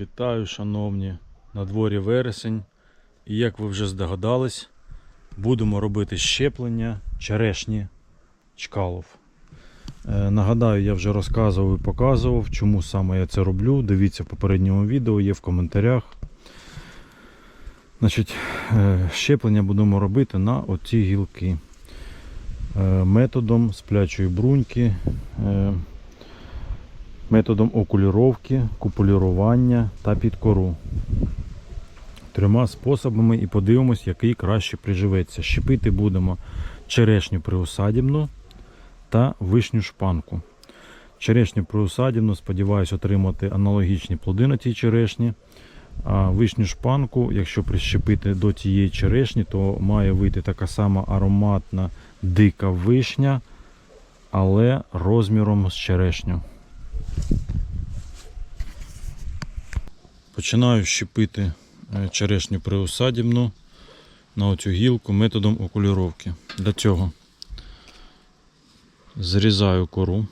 Вітаю, шановні, на дворі вересень. І як ви вже здогадались, будемо робити щеплення черешні чкалов. Е, нагадаю, я вже розказував і показував, чому саме я це роблю. Дивіться в попередньому відео, є в коментарях. Значить, е, щеплення будемо робити на оці гілки. Е, методом сплячої бруньки. Е, методом окуліровки, купулірування та підкору. Трьома способами і подивимось, який краще приживеться. Щепити будемо черешню приусадібну та вишню шпанку. Черешню приусадібну, сподіваюся, отримати аналогічні плоди на тій черешні. А вишню шпанку, якщо прищепити до тієї черешні, то має вийти така сама ароматна дика вишня, але розміром з черешню. Починаю щепити е, черешню приусадібну на оцю гілку методом окуліровки. Для цього зрізаю кору.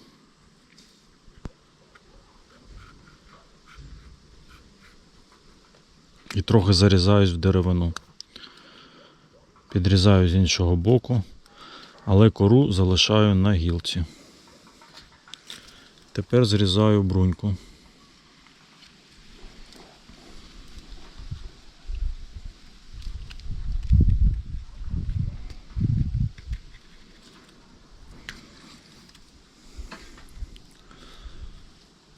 І трохи зарізаюсь в деревину. Підрізаю з іншого боку, але кору залишаю на гілці. Тепер зрізаю бруньку.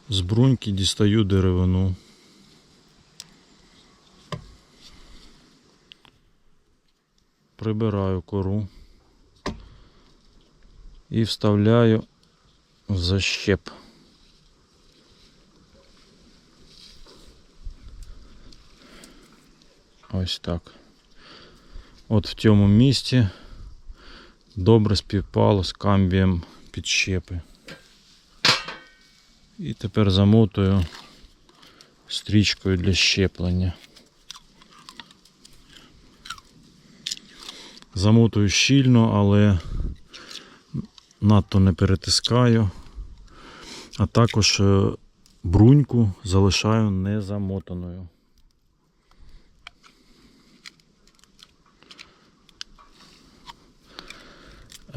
З бруньки дістаю деревину. Прибираю кору і вставляю защеп. Ось так. От в цьому місці добре співпало з камбієм підщепи. І тепер замотую стрічкою для щеплення. Замотую щільно, але надто не перетискаю. А також е, бруньку залишаю незамотаною.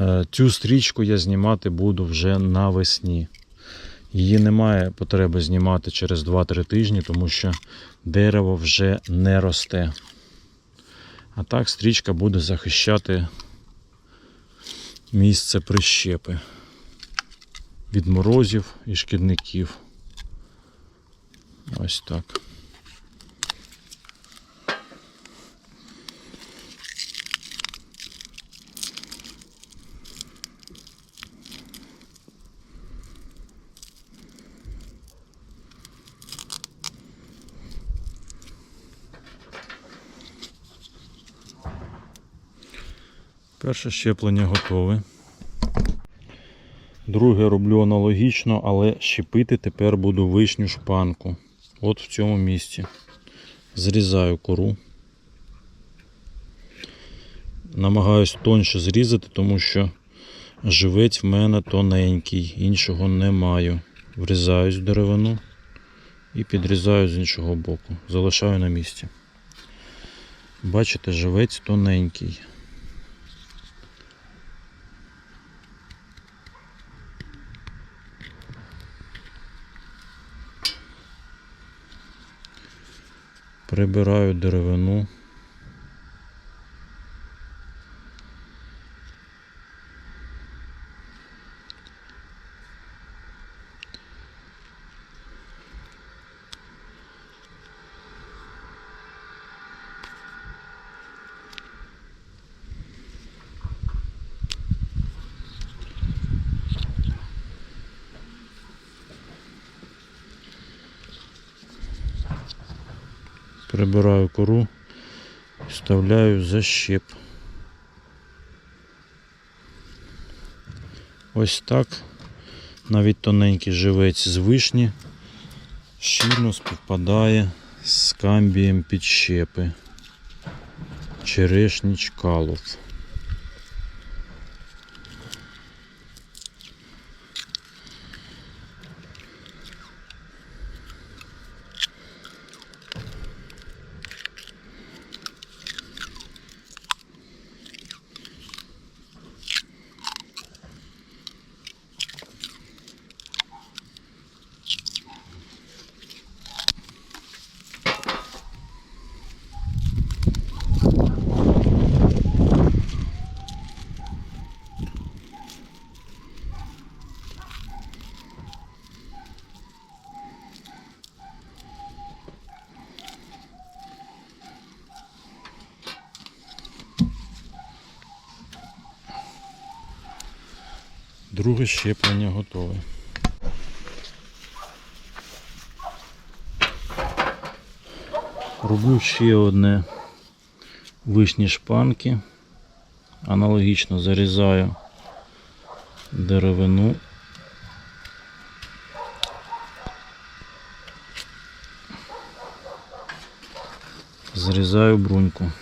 Е, Цю стрічку я знімати буду вже навесні. Її немає потреби знімати через 2-3 тижні, тому що дерево вже не росте. А так стрічка буде захищати місце прищепи від морозів і шкідників. Ось так. Перше щеплення готове. Друге роблю аналогічно, але щепити тепер буду вишню шпанку. От в цьому місці. Зрізаю кору. Намагаюсь тоньше зрізати, тому що живець в мене тоненький, іншого не маю. Врізаюсь в деревину і підрізаю з іншого боку. Залишаю на місці. Бачите, живець тоненький. Прибираю деревину. Прибираю кору вставляю за щеп. Ось так. Навіть тоненький живець з вишні щільно співпадає з камбієм підщепи. Черешні чкалов. Друге щеплення готове. Роблю ще одне вишні шпанки. Аналогічно зарізаю деревину. Зрізаю бруньку.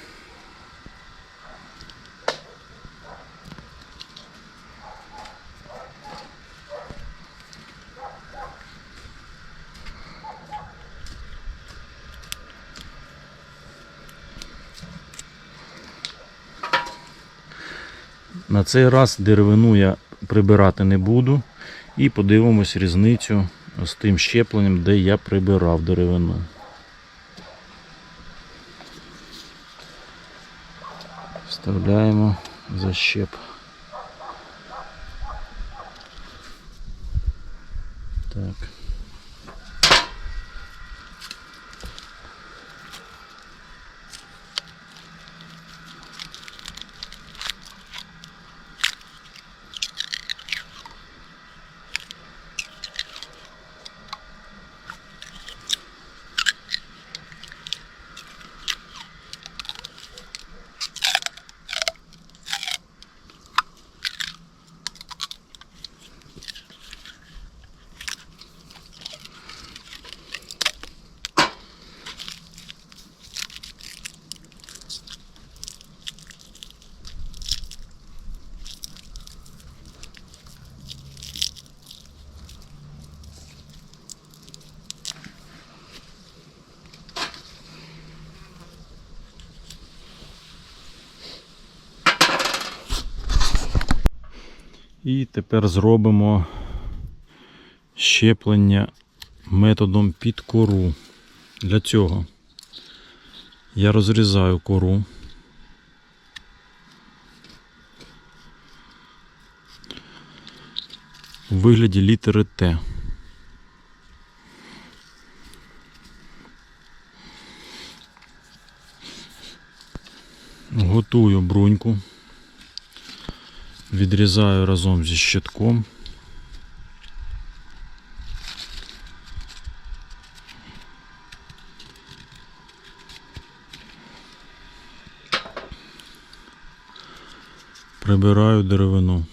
На цей раз деревину я прибирати не буду. І подивимось різницю з тим щепленням, де я прибирав деревину. Вставляємо защеп. Так. І тепер зробимо щеплення методом під кору. Для цього я розрізаю кору. У вигляді літери Т. Готую бруньку. Відрізаю разом зі щитком. Прибираю деревину.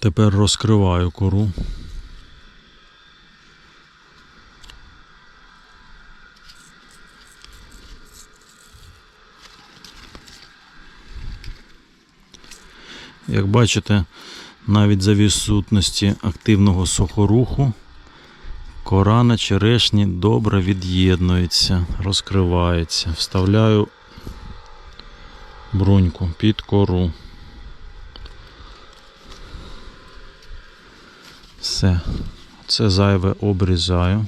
Тепер розкриваю кору. Як бачите, навіть за відсутності активного сухоруху кора на черешні добре від'єднується, розкривається. Вставляю бруньку під кору. Все. Це зайве обрізаю.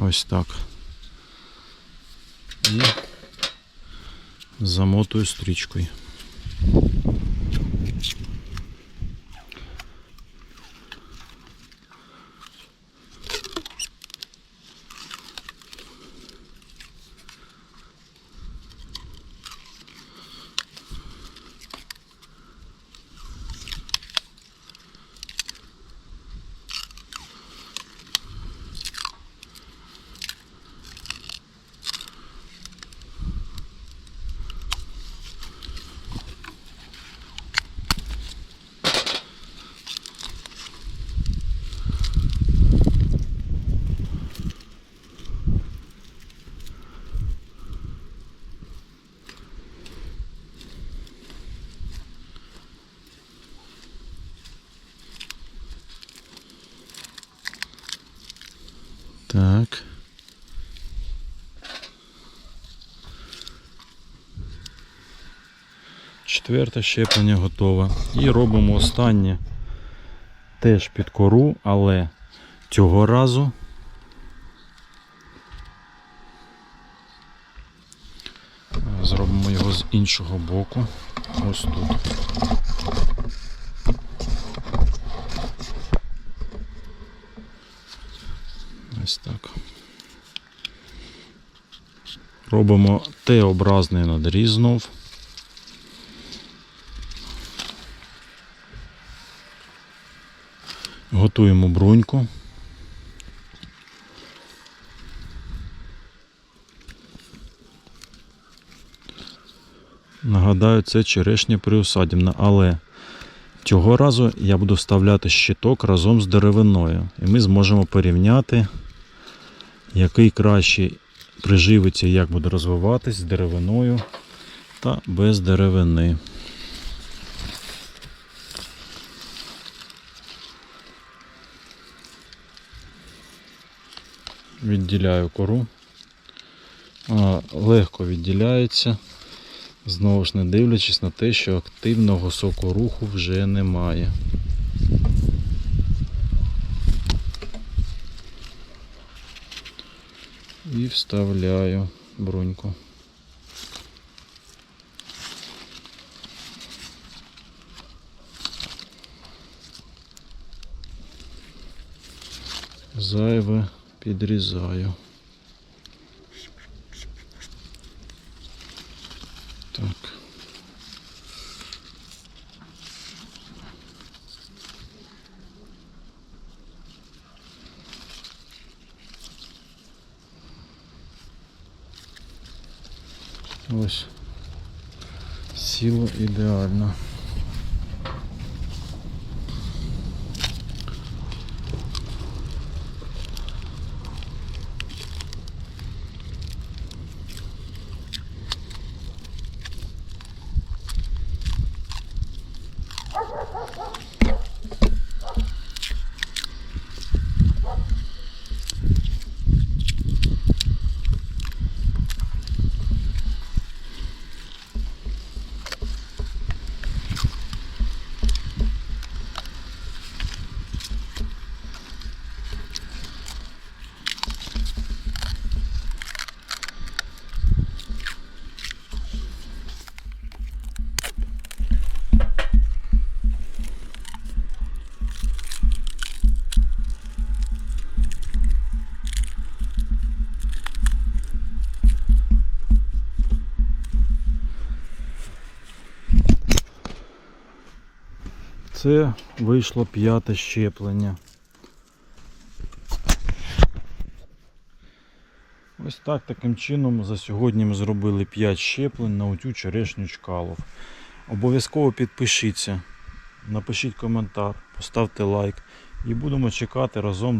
Ось так. І замотую стрічкою. Так. Четверте щеплення готове. І робимо останнє теж під кору, але цього разу зробимо його з іншого боку. Ось тут. Ось так. Робимо Т-образний надріз знов. Готуємо бруньку. Нагадаю, це черешня приусадівна, але цього разу я буду вставляти щиток разом з деревиною. І ми зможемо порівняти, який краще приживиться і як буде розвиватись з деревиною та без деревини. Відділяю кору. А, легко відділяється. Знову ж не дивлячись на те, що активного сокоруху вже немає. І вставляю бруньку. Зайве підрізаю. Так. Ось сіло ідеально. Це вийшло п'яте щеплення. Ось так таким чином за сьогодні ми зробили 5 щеплень на утю черешню чкалов. Обов'язково підпишіться, напишіть коментар, поставте лайк і будемо чекати разом